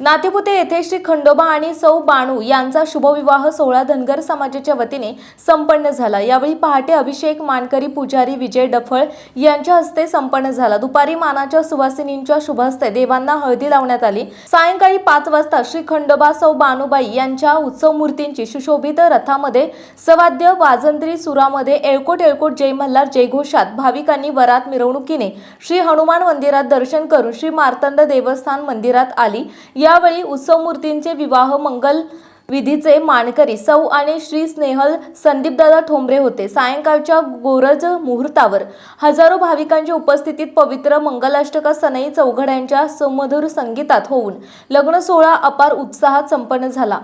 नातेपुते येथे श्री खंडोबा आणि सौ बाणू यांचा शुभविवाह सोहळा धनगर समाजाच्या वतीने संपन्न झाला. यावेळी पहाटे अभिषेक मानकरी पुजारी विजय डफळ यांच्या हस्ते संपन्न झाला. दुपारी मानाच्या सुवासिनींच्या शुभहस्ते देवांना हळदी लावण्यात आली. सायंकाळी पाच वाजता श्री खंडोबा सौ बाणूबाई यांच्या उत्सव मूर्तींची सुशोभित रथामध्ये सवाद्य वाजंत्री सुरामध्ये एळकोट एळकोट जय मल्हार जयघोषात भाविकांनी वरात मिरवणुकीने श्री हनुमान मंदिरात दर्शन करून श्री मार्तंड देवस्थान मंदिरात आली. यावेळी उत्सव मूर्तींचे विवाह मंगल विधीचे मानकरी सौ आणि श्री स्नेहल संदीपदादा ठोंबरे होते. सायंकाळच्या गोरज मुहूर्तावर हजारो भाविकांच्या उपस्थितीत पवित्र मंगलाष्टका सनई चौघड्यांच्या सुमधुर संगीतात होऊन लग्न सोहळा अपार उत्साहात संपन्न झाला.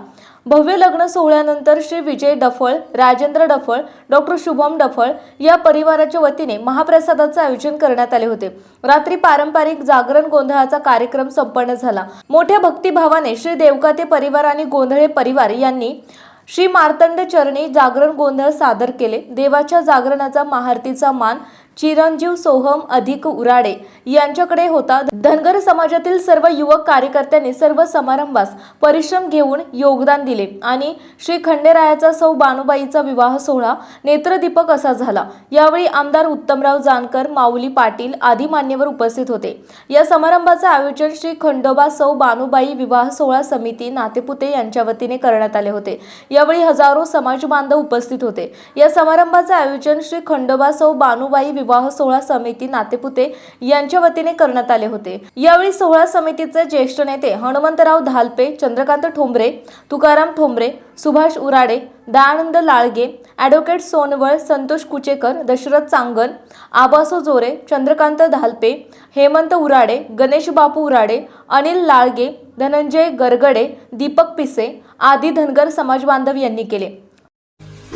भव्य लग्न सोहळ्यानंतर श्री विजय डफळ राजेंद्र डफळ डॉक्टर शुभम डफळ या परिवाराच्या वतीने महाप्रसादाचे आयोजन करण्यात आले होते. रात्री पारंपरिक जागरण गोंधळाचा कार्यक्रम संपन्न झाला. मोठ्या भक्तिभावाने श्री देवकाते परिवार आणि गोंधळे परिवार यांनी श्री मार्तंड चरणी जागरण गोंधळ सादर केले. देवाच्या जागरणाचा महारतीचा मान चिरंजीव सोहम अधिक उराडे यांच्याकडे होता धनगर समाजातील सर्व युवक कार्यकर्त्यांनी सर्व समारंभास परिश्रम घेऊन योगदान दिले आणि श्री खंडेरायाचा सौ बानुबाईचा विवाह सोहळा नेत्रदीपक असा झाला. यावेळी आमदार उत्तमराव जानकर माऊली पाटील आदी मान्यवर उपस्थित होते. या समारंभाचे आयोजन श्री खंडोबा सौ बानुबाई विवाह सोहळा समिती नातेपुते यांच्या वतीने करण्यात आले होते. यावेळी हजारो समाज बांधव उपस्थित होते. या समारंभाचे आयोजन श्री खंडोबा सौ बानुबाई विवाह सोहळा समिती नातेपुते यांच्या वतीने करण्यात आले होते. यावेळी सोहळा समितीचे ज्येष्ठ नेते हनुमंतराव धालपे चंद्रकांत ठोंबरे तुकाराम ठोंबरे सुभाष उराडे दयानंद लाळगे ॲडव्होकेट सोनवळ संतोष कुचेकर दशरथ चांगन आबासो जोरे चंद्रकांत धालपे हेमंत उराडे गणेश बापू उराडे अनिल लाळगे धनंजय गरगडे दीपक पिसे आदी धनगर समाज बांधव यांनी केले.